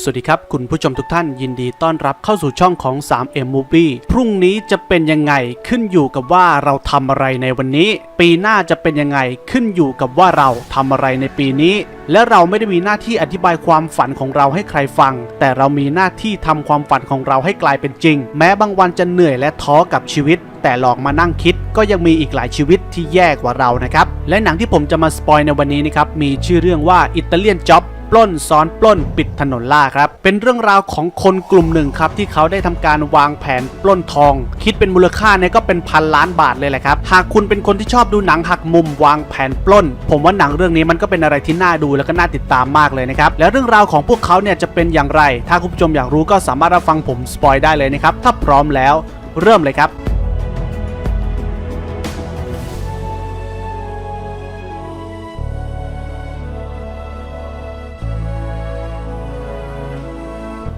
สวัสดีครับ คุณผู้ชมทุกท่านยินดีต้อนรับเข้าสู่ช่องของ 3M Movie พรุ่งนี้จะเป็นยังไงขึ้นอยู่กับว่าเราทำอะไรในวันนี้ ปีหน้าจะเป็นยังไงขึ้นอยู่กับว่าเราทำอะไรในปีนี้ และเราไม่ได้มีหน้าที่อธิบายความฝันของเราให้ใครฟัง แต่เรามีหน้าที่ทำความฝันของเราให้กลายเป็นจริง แม้บางวันจะเหนื่อยและท้อกับชีวิต แต่ลองมานั่งคิดก็ยังมีอีกหลายชีวิตที่แย่กว่าเรานะครับและหนังที่ผมจะมาสปอยในวันนี้นะครับมีชื่อเรื่องว่าอิตาเลียนจ็อบ ปล้นซ้อนปล้นปิดถนนล่าครับ เป็นเรื่องราวของคนกลุ่มหนึ่งครับ ที่เขาได้ทำการวางแผนปล้นทอง คิดเป็นมูลค่าเนี่ยก็เป็นพันล้านบาทเลยแหละครับ หากคุณเป็นคนที่ชอบดูหนังหักมุมวางแผนปล้น ผมว่าหนังเรื่องนี้มันก็เป็นอะไรที่น่าดูแล้วก็น่าติดตามมากเลยนะครับ แล้วเรื่องราวของพวกเขาเนี่ยจะเป็นอย่างไร ถ้าคุณผู้ชมอยากรู้ก็สามารถรับฟังผมสปอยได้เลยนะครับ ถ้าพร้อมแล้ว เริ่มเลยครับ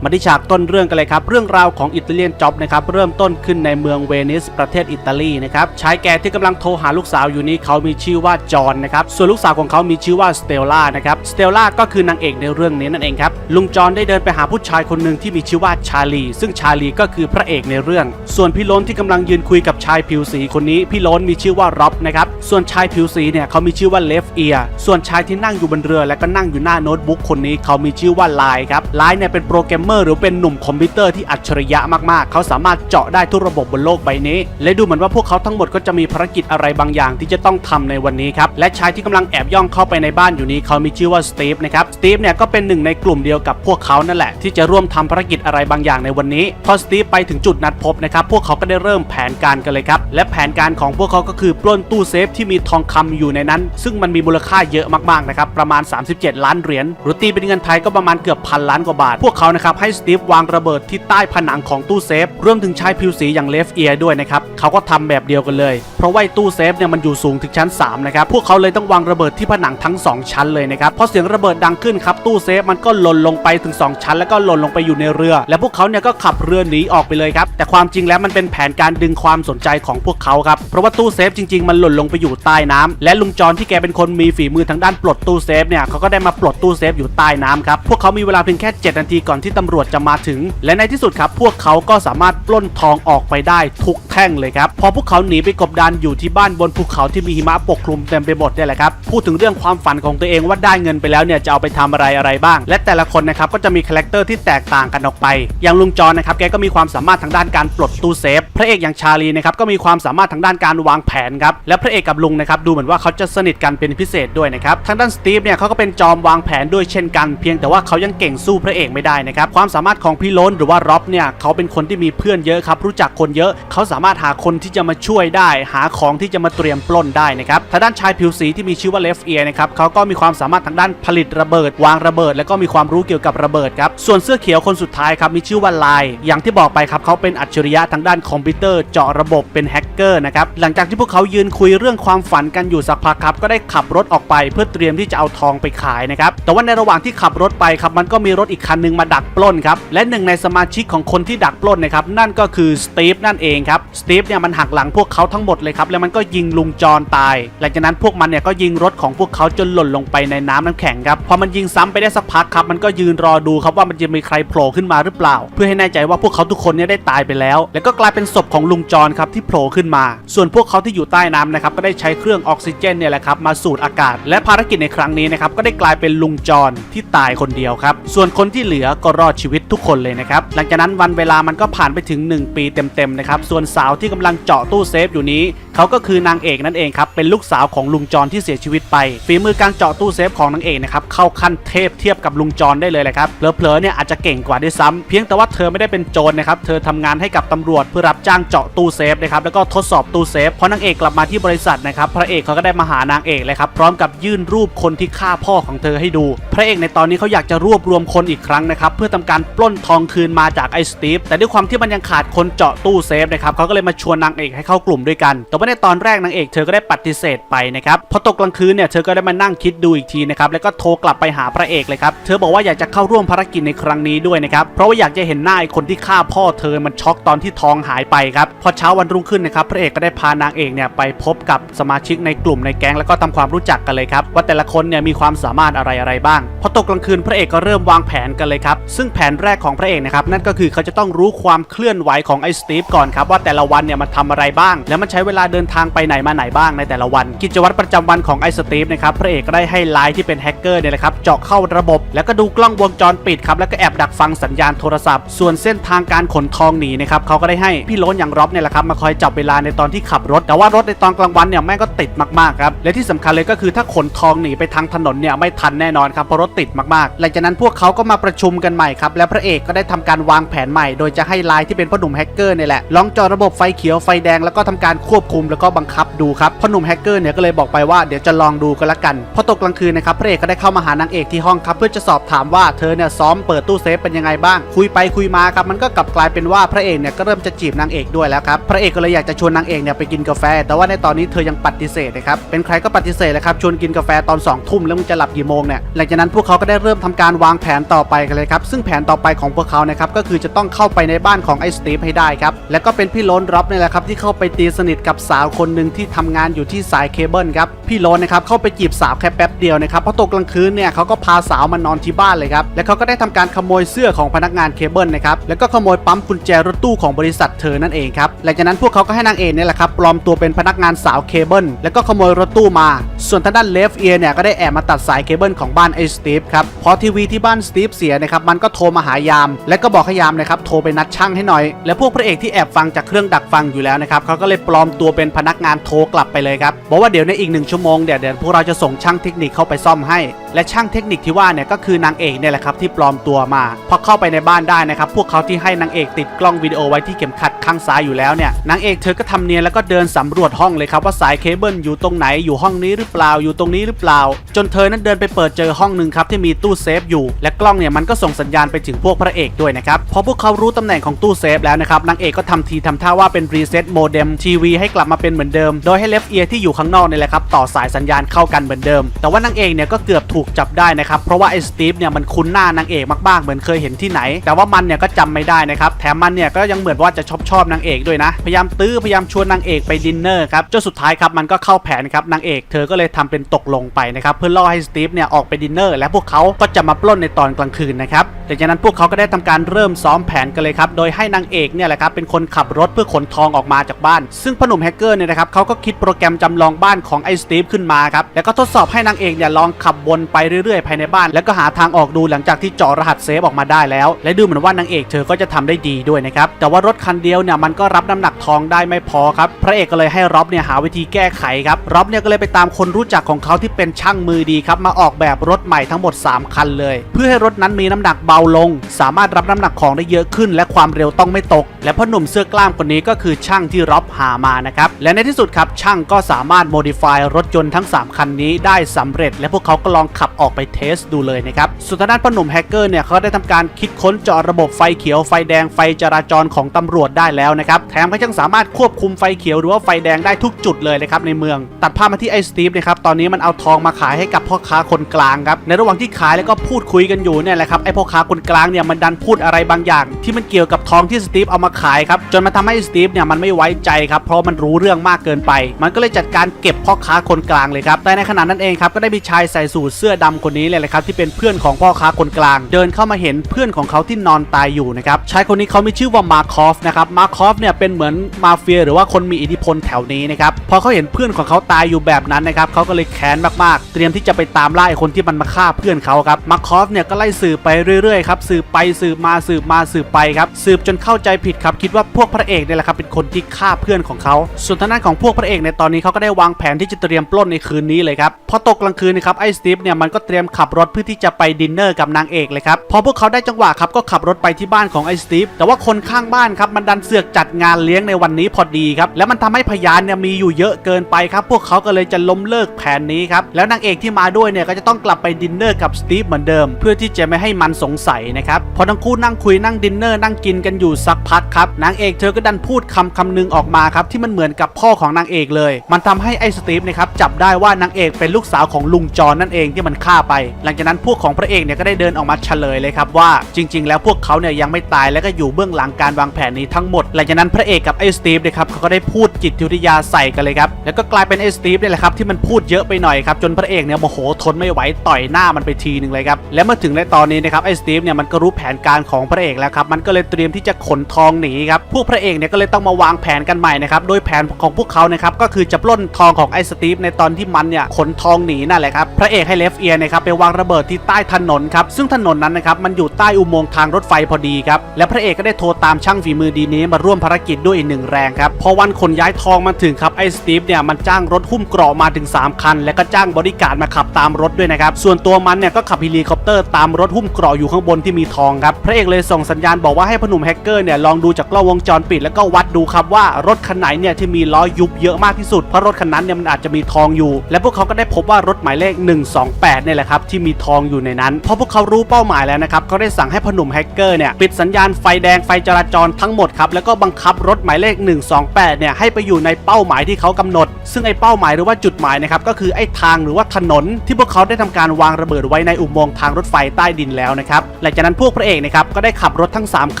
มาที่ฉากต้นเรื่องกันเลยครับ เรื่องราวของอิตาเลียนจ็อบนะครับเริ่มต้นขึ้นในเมืองเวนิสประเทศอิตาลีนะครับชายแก่ที่กำลังโทรหาลูกสาวอยู่นี้เขามีชื่อว่าจอห์นนะครับส่วนลูกสาวของเขามีชื่อว่าสเตลล่านะครับสเตลล่าก็คือนางเอกในเรื่องนี้นั่นเองครับลุงจอห์นได้เดินไปหาผู้ชายคนหนึ่งที่มีชื่อว่าชาลี ซึ่งชาลีก็คือพระเอกในเรื่อง ส่วนพี่ล้นที่กำลังยืนคุยกับชายผิวสีคนนี้พี่ล้นมีชื่อว่าร็อบนะครับส่วนชายผิวสีเนี่ยเขามีชื่อว่าเลฟเอียส่วนชายที่นั่งอยู่บนเรือและก็นั่งอยู่หน้าโน้ตบุ๊กคนนี้เขามีชื่อว่าไลน์ครับไลน์เนี่ยเป็นโปรแกรมเมอร์หรือเป็นหนุ่มคอมพิวเตอร์ที่อัจฉริยะมากๆ เขาสามารถเจาะได้ทุกระบบบนโลกใบนี้ และดูเหมือนว่าพวกเขาทั้งหมดก็จะมีภารกิจอะไรบางอย่างที่จะต้องทำในวันนี้ครับ และชายที่กำลังแอบย่องเข้าไปในบ้านอยู่นี้เขามีชื่อว่าสตีฟนะครับ สตีฟเนี่ยก็เป็นหนึ่งในกลุ่มเดียวกับพวกเขานั่นแหละที่จะร่วมทำภารกิจอะไรบางอย่างในวันนี้ พอสตีฟไปถึงจุดนัดพบนะครับ พวกเขาก็ได้เริ่มแผนการกันเลยครับ และแผนการของพวกเขาก็คือปล้นตู้เซฟที่มีทองคำอยู่ในนั้น ซึ่งมันมีมูลค่าเยอะมากๆนะครับ ประมาณ 37 ล้านเหรียญ หรือตีเป็นเงินไทยก็ประมาณเกือบพันล้านกว่าบาท พวกเขานะครับใให้สตีฟวางระเบิดที่ใต้ผนังของตู้เซฟรวมถึงชายผิวสีอย่างเลฟเอียด้วยนะครับเขาก็ทำแบบเดียวกันเลย เพราะว่าตู้เซฟเนี่ยมันอยู่สูงถึงชั้น3นะครับพวกเขาเลยต้องวางระเบิดที่ผนังทั้ง 2 ชั้นเลยนะครับพอเสียงระเบิดดังขึ้นครับตู้เซฟมันก็หล่นลงไปถึง 2 ชั้น แล้วก็หล่นลงไปอยู่ในเรือ และพวกเขาเนี่ยก็ขับเรือหนีออกไปเลยครับแต่ความจริงแล้วมันเป็นแผนการดึงความสนใจของพวกเขาครับเพราะว่าตู้เซฟจริง ๆ มันหล่นลงไปอยู่ใต้น้ำและลุงจอรที่แกเป็นคนมีฝีมือทางด้านปลดตู้เซฟเนี่ยเขาก็ได้มาปลดตู้เซฟอยู่ใต้น้ำครับพวกเขามีเวลาเพียงแค่ 7 นาทีก่อนที่ตำรวจจะมาถึง และในที่สุดครับ พวกเขาก็สามารถปล้นทองออกไปได้ทุกแท่งเลยครับ พอพวกเขาหนีไปกบดานอยู่ที่บ้านบนภูเขาที่มีหิมะปกคลุมเต็มไปหมดเนี่ยแหละครับ พูดถึงเรื่องความฝันของตัวเองว่าได้เงินไปแล้วเนี่ยจะเอาไปทำอะไรอะไรบ้าง และแต่ละคนนะครับก็จะมีคาแรคเตอร์ที่แตกต่างกันออกไป อย่างลุงจรนะครับแกก็มีความสามารถทางด้านการปลดตู้เซฟ พระเอกอย่างชาลีนะครับก็มีความสามารถทางด้านการวางแผนครับ และพระเอกกับลุงนะครับดูเหมือนว่าเขาจะสนิทกันเป็นพิเศษด้วยนะครับ ทางด้านสตีฟเนี่ยเขาก็เป็นจอมวางแผนด้วยเช่นกัน เพียงแต่ว่าเขายังเก่งสู้พระเอกไม่ได้นะครับความความสามารถของพี่ล้นหรือว่าร็อบเนี่ยเขาเป็นคนที่มีเพื่อนเยอะครับรู้จักคนเยอะ เขาสามารถหาคนที่จะมาช่วยได้ หาของที่จะมาเตรียมปล้นได้นะครับทางด้านชายผิวสีที่มีชื่อว่าเลฟเอียนะครับเขาก็มีความสามารถทางด้านผลิตระเบิด วางระเบิด แล้วก็มีความรู้เกี่ยวกับระเบิดครับส่วนเสื้อเขียวคนสุดท้ายครับมีชื่อว่าไลน์อย่างที่บอกไปครับเขาเป็นอัจฉริยะทางด้านคอมพิวเตอร์เจาะระบบเป็นแฮกเกอร์นะครับหลังจากที่พวกเขายืนคุยเรื่องความฝันกันอยู่สักพักครับก็ได้ขับรถออกไปเพื่อเตรียมที่จะเอาทองไปขายนะครับแต่ว่าในระหว่างที่ขับรถไปครับมันก็มีรถอีกคันนึงมาดักปล้นครับ และหนึ่งในสมาชิกของคนที่ดักปล้นนะครับนั่นก็คือสตีฟนั่นเองครับสตีฟเนี่ยมันหักหลังพวกเขาทั้งหมดเลยครับแล้วมันก็ยิงลุงจอรตาย หลังจากนั้นพวกมันเนี่ยก็ยิงรถของพวกเขาจนหล่นลงไปในน้ำน้ำแข็งครับพอมันยิงซ้ำไปได้สักพักครับมันก็ยืนรอดูครับว่ามันจะมีใครโผล่ขึ้นมาหรือเปล่า เพื่อให้แน่ใจว่าพวกเขาทุกคนเนี่ยได้ตายไปแล้ว แล้วก็กลายเป็นศพของลุงจอรครับที่โผล่ขึ้นมา ส่วนพวกเขาที่อยู่ใต้น้ำนะครับก็ได้ใช้เครื่องออกซิเจนเนี่ยแหละครับมาสูดอากาศ และภารกิจในครั้งนี้นะครับก็ได้กลายเป็นลุงจรที่ตายคนเดียวครับส่วนคนที่เหลือก็รอดชีวิตทุกคนเลยนะครับ หลังจากนั้นวันเวลามันก็ผ่านไปถึง 1 ปีเต็มๆนะครับ ส่วนสาวที่กำลังเจาะตู้เซฟอยู่นี้เขาก็คือนางเอกนั่นเองครับ เป็นลูกสาวของลุงจรที่เสียชีวิตไป ฝีมือการเจาะตู้เซฟของนางเอกนะครับ เข้าขั้นเทพเทียบกับลุงจรได้เลยแหละครับ เผลอๆเนี่ยอาจจะเก่งกว่าด้วยซ้ำเพียงแต่ว่าเธอไม่ได้เป็นโจรนะครับ เธอทำงานให้กับตำรวจเพื่อรับจ้างเจาะตู้เซฟนะครับ แล้วก็ทดสอบตู้เซฟ พอนางเอกกลับมาที่บริษัทนะครับ พระเอกเขาก็ได้มาหานางเอกเลยครับ พร้อมกับยื่นรูปคนที่ฆ่าพ่อของเธอให้ดู พระเอกในตอนนี้เขาอยากจะรวบรวมคนอีกครั้งนะครับ เพื่อทำการปล้นทองคืนมาจากไอ้สตีฟ แต่ด้วยความที่มันยังขาดคนเจาะตู้เซฟนะครับเขาก็เลยมาชวนนางเอกให้เข้ากลุ่มด้วยกันแต่ว่าว่าในตอนแรกนางเอกเธอก็ได้ปฏิเสธไปนะครับพอตกกลางคืนเนี่ยเธอก็ได้มานั่งคิดดูอีกทีนะครับแล้วก็โทรกลับไปหาพระเอกเลยครับเธอบอกว่าอยากจะเข้าร่วมภารกิจในครั้งนี้ด้วยนะครับเพราะว่าอยากจะเห็นหน้าไอ้คนที่ฆ่าพ่อเธอมันช็อกตอนที่ทองหายไปครับพอเช้าวันรุ่งขึ้นนะครับพระเอกก็ได้พานางเอกเนี่ยไปพบกับสมาชิกในกลุ่มในแก๊งแล้วก็ทำความรู้จักกันเลยครับว่าแต่ละคนเนี่ยมีความสามารถอะไรอะไรบ้างพอตกกลางคืนพระเอกก็เริ่มวางแผนกันเลยครับซึ่งแผนแรกของพระเอกนะครับนั่นก็คือเขาจะต้องรู้ความเคลื่อนไหวของไอ้สตีฟก่อนครับว่าแต่ละวันเนี่ยมันทำอะไรบ้าง แล้วมันใช้เวลาเดินทางไปไหนมาไหนบ้างในแต่ละวัน กิจวัตรประจำวันของไอสตีฟนะครับพระเอกก็ได้ให้ไลน์ที่เป็นแฮกเกอร์เนี่ยแหละครับเจาะเข้าระบบ แล้วก็ดูกล้องวงจรปิดครับแล้วก็แอบดักฟังสัญญาณโทรศัพท์ ส่วนเส้นทางการขนทองหนีนะครับเขาก็ได้ให้พี่ล้นอย่างร็อบเนี่ยแหละครับมาคอยจับเวลาในตอนที่ขับรถ แต่ว่ารถในตอนกลางวันเนี่ยแม่งก็ติดมากๆครับและที่สำคัญเลยก็คือถ้าขนทองหนีไปทางถนนเนี่ยไม่ทันแน่นอนครับเพราะรถติดมากๆ หลังจากนั้นพวกเขาก็มาประชุมกันใหม่ครับและพระเอกก็ได้ทำการวางแผนใหม่ โดยจะให้ไลน์ที่เป็นพ่อหนุ่มแฮกเกอร์เนี่ยแหละลองจอระบบไฟเขียวไฟแดงแล้วก็ทำการควบคุมแล้วก็บังคับดูครับพ่อหนุ่มแฮกเกอร์เนี่ยก็เลยบอกไปว่าเดี๋ยวจะลองดูกันละกันพอตกกลางคืนนะครับพระเอกก็ได้เข้ามาหานางเอกที่ห้องครับเพื่อจะสอบถามว่าเธอเนี่ยซ้อมเปิดตู้เซฟเป็นยังไงบ้าง คุยไปคุยมาครับมันก็กลับกลายเป็นว่าพระเอกเนี่ยก็เริ่มจะจีบนางเอกด้วยแล้วครับพระเอกก็เลยอยากจะชวนนางเอกเนี่ยไปกินกาแฟ แต่ว่าในตอนนี้เธอยังปฏิเสธนะครับเป็นใครก็ปฏิเสธเลยครับชวนกินกาแฟตอน2องทุ่มแล้วมึงจะหลับกี่โมงเนี่ยหลังจากนั้นพวกเขาก็ได้เริ่มทำการวางแผนต่อไปกันเลยครับซึ่งแผนต่อไปของพวกเขานะครับก็คือจะต้องเข้าไปในบ้านของไอ้สตีฟให้ได้ครับแล้วก็เป็นพี่โลนรับนี่แหละครับที่เข้าไปตีสนิทกับสาวคนหนึ่งที่ทำงานอยู่ที่สายเคเบิลครับพี่โลนนะครับเข้าไปจีบสาวแค่แป๊บเดียวนะครับเพราะตกกลางคืนเนี่ยเขาก็พาสาวมานอนที่บ้านเลยครับแล้วเขาก็ได้ทำการขโมยเสื้อของพนักงานเคเบิลนะครับแล้วก็ขโมยปั๊มกุญแจรถตู้ของบริษัทเธอนั่นเองครับหลังจากนั้นพวกเขาก็ให้นางเอกเนี่ยแหละครับปลอมตัวเป็นพนักงานสาวเคเบิลแล้วก็ขโมยรถตู้มา ส่วนทางด้านเลฟเอียเนี่ยก็ได้แอบมาตัดสายเคเบิลของบ้านไอ้สตีฟครับพอทีวีที่บ้านสตีฟเสียนะครับมันก็โทรมาหายาม และก็บอกให้ยามนะครับโทรไปนัดช่างให้หน่อย และพวกพระเอกที่แอบฟังจากเครื่องดักฟังอยู่แล้วนะครับเขาก็เลยปลอมตัวเป็นพนักงานโทรกลับไปเลยครับบอกว่าเดี๋ยวในอีกหนึ่งชั่วโมงเดี๋ยวเดี๋ยวพวกเราจะส่งช่างเทคนิคเข้าไปซ่อมให้ และช่างเทคนิคที่ว่าเนี่ยก็คือนางเอกเนี่ยแหละครับที่ปลอมตัวมาพอเข้าไปในบ้านได้นะครับพวกเขาที่ให้นางเอกติดกล้องวิดีโอไว้ที่เข็มขัดข้างซ้ายอยู่แล้วเนี่ยนางเอกเธอก็ทำเนียนแล้วก็เดินสำรวจห้องเลยครับว่าสายเคเบิลอยู่ตรงไหนอยู่ห้องนี้หรือเปล่าอยู่ตรงนี้หรือเปล่า จนเธอนั้นเดินไปเปิดเจอห้องหนึ่งครับที่มีตู้เซฟอยู่และกล้องเนี่ยมันก็ส่งสัญญาณไปถึงพวกพระเอกด้วยนะครับพอพวกเขารู้ตำแหน่งของตู้เซฟแล้วนะครับนางเอกก็ทำทีทำท่าว่าเป็นรีเซ็ตโมเด็มทีวีให้กลับมาาเป็นเหมือนเดิม โดยให้เลฟเอียที่อยู่ข้างนอกนี่แหละครับต่อสายสัญญาณเข้ากันเหมือนเดิม แต่ว่านางเอกเนี่ยก็เกือบถูกจับได้นะครับเพราะว่าไอ้สตีฟเนี่ยมันคุ้นหน้านางเอกมากๆเหมือนเคยเห็นที่ไหน แต่ว่ามันเนี่ยก็จำไม่ได้นะครับแถมมันเนี่ยก็ยังเหมือนว่าจะชอบชอบนางเอกด้วยนะพยายามตื้อพยายามชวนนางเอกไปดินเนอร์ครับจนสุดท้ายครับมันก็เข้าแผนครับนางเอกเธอก็เลยทำเป็นตกลงไปนะครับเพื่อล่อให้สตีฟเนี่ยออกไปดินเนอร์และพวกเขาก็จะมาปล้นในตอนกลางคืนนะครับหลังจากนั้นพวกเขาก็ได้ทำการเริ่มซ้อมแผนกันเลยครับโดยให้นางเอกเนี่ยแหละครับเป็นคนขับรถเพื่อขนทองออกมาจากบ้าน ซึ่งพนุ่มแฮกเกอร์เนี่ยนะครับเขาก็คิดโปรแกรมจำลองบ้านของไอ้สตีฟขึ้นมาครับแล้วก็ทดสอบให้นางเอกเนี่ยลองขับวนไปเรื่อยๆภายในบ้าน แล้วก็หาทางออกดูหลังจากที่เจาะรหัสเซฟออกมาได้แล้ว และดูเหมือนว่านางเอกเธอก็จะทำได้ดีด้วยนะครับแต่ว่ารถคันเดียวเนี่ยมันก็รับน้ำหนักทองได้ไม่พอครับพระเอกก็เลยให้ร็อบเนี่ยหาวิธีแก้ไขครับร็อบเนี่ยก็เลยไปตามคนรู้จักของเขาที่เป็นช่างมือดีครับมาออกแบบรถใหม่ทั้งหมด 3 คันเลย เพื่อให้รถนั้นมีน้ำหนักเบาลง สามารถรับน้ำหนักของได้เยอะขึ้น และความเร็วต้องไม่ตก และพ่อหนุ่มเสื้อกล้ามคนนี้ก็คือช่างที่ร็อบหามานะครับและในที่สุดครับช่างก็สามารถโมดิฟายรถยนต์ทั้ง 3 คันนี้ได้สำเร็จ และพวกเขาก็ลองขับออกไปเทสดูเลยนะครับส่วนทางด้านพ่อหนุ่มแฮกเกอร์เนี่ยเขาได้ทำการคิดค้นจาะระบบไฟเขียวไฟแดงไฟจราจรของตำรวจได้แล้วนะครับแถมก็ยังสามารถควบคุมไฟเขียวหรือว่าไฟแดงได้ทุกจุดเลยนะครับในเมือง ตัดภาพมาที่ไอ้สตีฟนะครับตอนนี้มันเอาทองมาขายให้กับพ่อค้าคนกลางครับในระหว่างที่ขายแล้วก็พูดคุยกันอยู่เนี่ยแหละครับไอ้พ่อค้าคนกลางเนี่ยมันดันพูดอะไรบางอย่าง ที่มันเกี่ยวกับทองที่สตีฟเอามาขายครับจนมาทำให้สตีฟเนี่ยมันไม่ไว้ใจครับเพราะมันรูู้้เรื่องมากเกินไป มันก็เลยจัดการเก็บพ่อค้าคนกลางเลยครับแต่ในขณะนั้นเองครับก็ได้มีชายใส่สูทเสื้อดำคนนี้เลยแหละครับที่เป็นเพื่อนของพ่อค้าคนกลาง เดินเข้ามาเห็นเพื่อนของเขาที่นอนตายอยู่นะครับชายคนนี้เขามีชื่อว่ามาคอฟนะครับมาคอฟเนี่ยเป็นเหมือนมาเฟียหรือว่าคนมีอิทธิพลแถวนี้นะครับพอเขาเห็นเพื่อนของเขาตายอยู่แบบนั้นนะครับเขาก็เลยแค้นมากๆ เตรียมที่จะไปตามล่าไอ้คนที่มันมาฆ่าเพื่อนเขาครับมาคอฟเนี่ยก็ไล่สืบไปเรื่อยๆครับสืบไปสืบมาสืบมาสืบไปครับสืบจนเข้าใจผิดครับคิดว่าพวกพระเอกเนี่ยแหละครับเป็นคนที่ฆ่าเพื่อนของเขาส่วนทางด้านของพวกพระเอกในตอนนี้เขาก็ได้วางแผนที่จะเตรียมปล้นในคืนนี้เลยครับพอตกกลางคืนนะครับไอ้สตีฟเนี่ยมันก็เตรียมขับรถเพื่อที่จะไปดินเนอร์กับนางเอกเลยครับพอพวกเขาได้จังหวะครับก็ขับรถไปที่บ้านของไอ้สตีฟแต่ว่าคนข้างบ้านครับมันดันเสือกจัดงานเลี้ยงในวันนี้พอดีครับแล้วมันทำให้พยานเนี่ยมีอยู่เยอะเกินไปครับพวกเขาก็เลยจะล้มเลิกแผนนี้ครับแล้วนางเอกที่มาด้วยเนี่ยก็จะต้องกลับไปดินเนอร์กับสตีฟเหมือนเดิม เพื่อที่จะไม่ให้มันสงสัยนะครับพอทั้งคู่นั่งคุยนั่งดินเนอร์นั่งกินกันอยู่สักพักครับนางเอกเธอก็ดันพูดคำคำหนึงออกมาครับที่มันเหมือนกับพ่อของนางเอกเลย มันทำให้ไอ้สตีฟนะครับจับได้ว่านางเอกเป็นลูกสาวของลุงจอนนั่นเองที่มันฆ่าไป หลังจากนั้นพวกของพระเอกเนี่ยก็ได้เดินออกมาเฉลยเลยครับว่าจริง ๆ แล้วพวกเขาเนี่ยยังไม่ตายและก็อยู่เบื้องหลังการวางแผนนี้ทั้งหมด หลังจากนั้นพระเอกกับไอ้สตีฟนะครับเขาก็ได้พูดจิตวิทยาใส่กันเลยครับแล้วก็กลายเป็นไอ้สตีฟเนี่ยแหละครับที่มันพูดเยอะไปหน่อยครับจนพระเอกเนี่ยโมโหทนไม่ไหวต่อยหน้ามันไปทีหนึ่งเลยครับและเมื่อถึงในตอนนี้นะครับไอ้สตีฟเนี่ยมันก็รู้แผนการของพระเอกแล้วครับมันก็เลยเตรียมที่จะขนทองหนีครับพวกพระเอกเนี่ยก็เลยต้องมาวางแผนกันใหม่นะครับโดยแผนของพวกเขานะครับก็คือจะปล้นทองของไอ้สตีฟในตอนที่มันเนี่ยขนทองหนีนั่นแหละครับพระเอกให้เลฟเอียนะครับไปวางระเบิดที่ใต้ถนนครับซึ่งถนนนั้นนะครับมันอยู่ใต้อุโมงค์ทางรถไฟพอดีครับและพระเอกก็ได้โทรตามช่างฝีมือดีนี้มาร่วมภารกิจด้วยอีกหนึ่งแรงครับพอวันขนย้ายทองมาถึงครับไอ้สตีฟเนี่ยมันจ้างรถหุ้มเกราะมาถึง 3 คัน และก็จ้างบริการมาขับตามรถด้วยนะครับส่วนตัวมันเนี่ยก็ขับเฮลิคอปเตอร์ตามรถหุ้มเกราะอยู่ข้างบนที่มีทองครับพระเอกเลยส่งสัญญาณบอกว่าให้พนุ่มแฮกเกอร์เนี่ยลองดูจากกล้องวงจรปิดแล้วก็วัดดูครับว่ารถคันไหนเนี่ยที่มีล้อยุบเยอะมากที่สุด เพราะรถคันนั้นเนี่ยมันอาจจะมีทองอยู่ และพวกเขาก็ได้พบว่ารถหมายเลข 128เนี่ยแหละครับที่มีทองอยู่ในนั้นพอพวกเขารู้เป้าหมายแล้วนะครับเขาได้สั่งให้พหนุ่มแฮกเกอร์เนี่ยปิดสัญญาณไฟแดงไฟจราจรทั้งหมดครับแล้วก็บังคับรถหมายเลข 128เนี่ยให้ไปอยู่ในเป้าหมายที่เขากำหนด ซึ่งไอ้เป้าหมายหรือว่าจุดหมายนะครับก็คือไอ้ทางหรือว่าถนน ที่พวกเขาได้ทำการวางระเบิดไว้ในอุโมงค์ทางรถไฟใต้ดินแล้วนะครับหลังจากนั้นพวกพระเอกนะครับก็ได้ขับรถทั้ง 3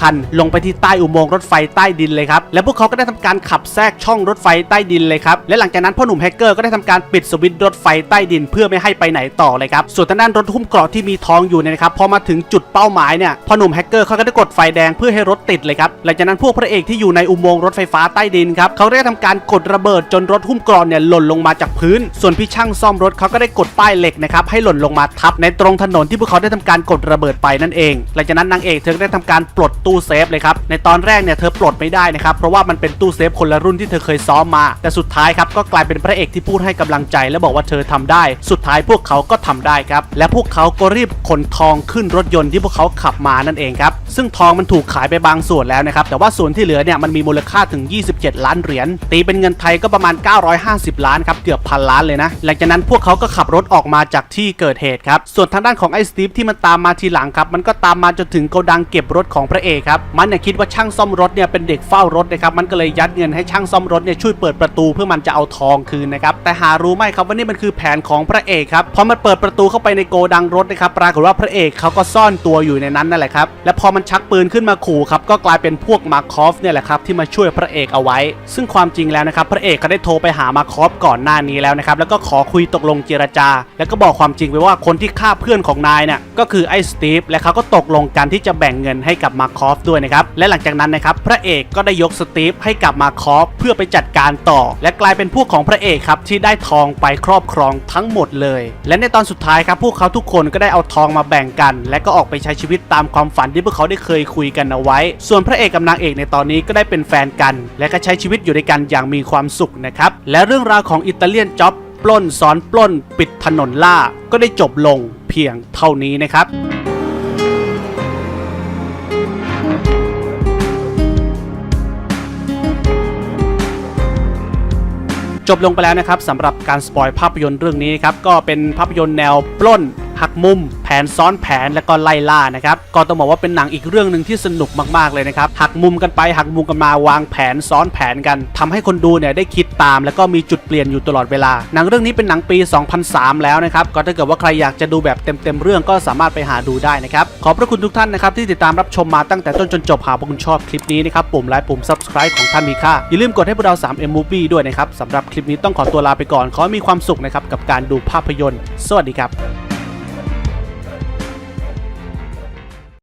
คัน ลงไปที่ใต้อุโมงค์รถไฟใต้ดินเลยครับและพวกเขาก็ได้ทำการขับแทรกช่องรถไฟใต้ดินเลยครับ และหลังจากนั้นพ่อหนุ่มแฮกเกอร์ก็ได้ทำการปิดสวิตช์รถไฟใต้ดินเพื่อไม่ให้ไปไหนต่อเลยครับ ส่วนทางด้านรถหุ้มเกราะที่มีทองอยู่เนี่ยนะครับพอมาถึงจุดเป้าหมายเนี่ยพ่อหนุ่มแฮกเกอร์เขาก็ได้กดไฟแดงเพื่อให้รถติดเลยครับ หลังจากนั้นพวกพระเอกที่อยู่ในอุโมงค์รถไฟฟ้าใต้ดินครับเขาได้ทำการกดระเบิดจนรถหุ้มเกราะเนี่ยหล่นลงมาจากพื้น ส่วนพี่ช่างซ่อมรถเขาก็ได้กดป้ายเหล็กนะครับให้หล่นลงมาทับในตรงถนนที่พวกเขาได้ทำการกดระเบิดไปนั่นเอง หลังจากนั้นนางเอกเธอก็ได้ทำการปลดตู้เซฟเลยครับในตอนแรกเนี่ยเธอปลดไม่ได้นะครับเพราะว่ามันเป็นตู้เซฟคนละรุ่นที่เธอเคยซ้อมมา แต่สุดท้ายครับก็กลายเป็นพระเอกที่พูดให้กำลังใจ และบอกว่าเธอทำได้ สุดท้ายพวกเขาก็ทำได้ครับ และพวกเขาก็รีบขนทองขึ้นรถยนต์ที่พวกเขาขับมานั่นเองครับ ซึ่งทองมันถูกขายไปบางส่วนแล้วนะครับ แต่ว่าส่วนที่เหลือเนี่ยมันมีมูลค่าถึง 27 ล้านเหรียญ ตีเป็นเงินไทยก็ประมาณ 950 ล้านครับ เกือบพันล้านเลยนะ หลังจากนั้นพวกเขาก็ขับรถออกมาจากที่เกิดเหตุครับ ส่วนทางด้านของไอ้สตีฟที่มันตามมาทีหลังครับ มันก็ตามมาจนถึงโกดังเก็บรถของพระเอกครับ มันเนี่ยคิดว่าช่างซ่อมรถเนี่ยเป็นเด็กเฝ้ารถนะครับ มันก็เลยยัดเงินให้ช่างซ่อมรถเนี่ยช่วยเปิดประตูเพื่อมันจะเอาทองคืนนะครับแต่หารู้ไหมครับว่านี่มันคือแผนของพระเอกครับพอมันเปิดประตูเข้าไปในโกดังรถนะครับปรากฏว่าพระเอกเขาก็ซ่อนตัวอยู่ในนั้นนั่นแหละครับและพอมันชักปืนขึ้นมาขู่ครับก็กลายเป็นพวกมาคอฟเนี่ยแหละครับที่มาช่วยพระเอกเอาไว้ ซึ่งความจริงแล้วนะครับพระเอกก็ได้โทรไปหามาคอฟก่อนหน้านี้แล้วนะครับแล้วก็ขอคุยตกลงเจรจา แล้วก็บอกความจริงไปว่าคนที่ฆ่าเพื่อนของนายเนี่ยก็คือไอ้สตีฟและเขาก็ตกลงกันที่จะแบ่งเงินให้กับมาคอฟด้วยนะครับและหลังจากนั้นนะครับพระเอกก็ได้ยกสตีฟให้กับมาคอฟเพื่อไปจัดการต่อ และกลายเป็นพวกของพระเอกครับที่ได้ทองไปครอบครองทั้งหมดเลย และในตอนสุดท้ายครับพวกเขาทุกคนก็ได้เอาทองมาแบ่งกัน และก็ออกไปใช้ชีวิตตามความฝันที่พวกเขาได้เคยคุยกันเอาไว้ ส่วนพระเอกกับนางเอกในตอนนี้ก็ได้เป็นแฟนกัน และก็ใช้ชีวิตอยู่ด้วยกันอย่างมีความสุขนะครับและเรื่องราวของอิตาเลียนจ็อบปล้นซ้อนปล้น ปิดถนนล่าก็ได้จบลงเพียงเท่านี้นะครับ จบลงไปแล้วนะครับสำหรับการสปอยภาพยนตร์เรื่องนี้ครับก็เป็นภาพยนตร์แนวปล้น หักมุม แผนซ้อนแผนและก็ไล่ล่านะครับก็ต้องบอกว่าเป็นหนังอีกเรื่องหนึ่งที่สนุกมากๆเลยนะครับหักมุมกันไปหักมุมกันมาวางแผนซ้อนแผนกันทำให้คนดูเนี่ยได้คิดตาม แล้วก็มีจุดเปลี่ยนอยู่ตลอดเวลา หนังเรื่องนี้เป็นหนังปี 2003 แล้วนะครับก็ถ้าเกิดว่าใครอยากจะดูแบบเต็มๆเรื่องก็สามารถไปหาดูได้นะครับขอบพระคุณทุกท่านนะครับที่ติดตามรับชมมาตั้งแต่ต้นจนจบหากว่าคุณชอบคลิปนี้นะครับปุ่มไลค์ปุ่ม subscribe ของท่านมีค่าอย่าลืมกดให้พวกเรา 3M Movie ด้วยนะครับสำหรับคลิปนี้ต้องขอตัวลาไปก่อน ขอให้มีความสุขนะครับกับการดูภาพยนตร์ สวัสดีครับ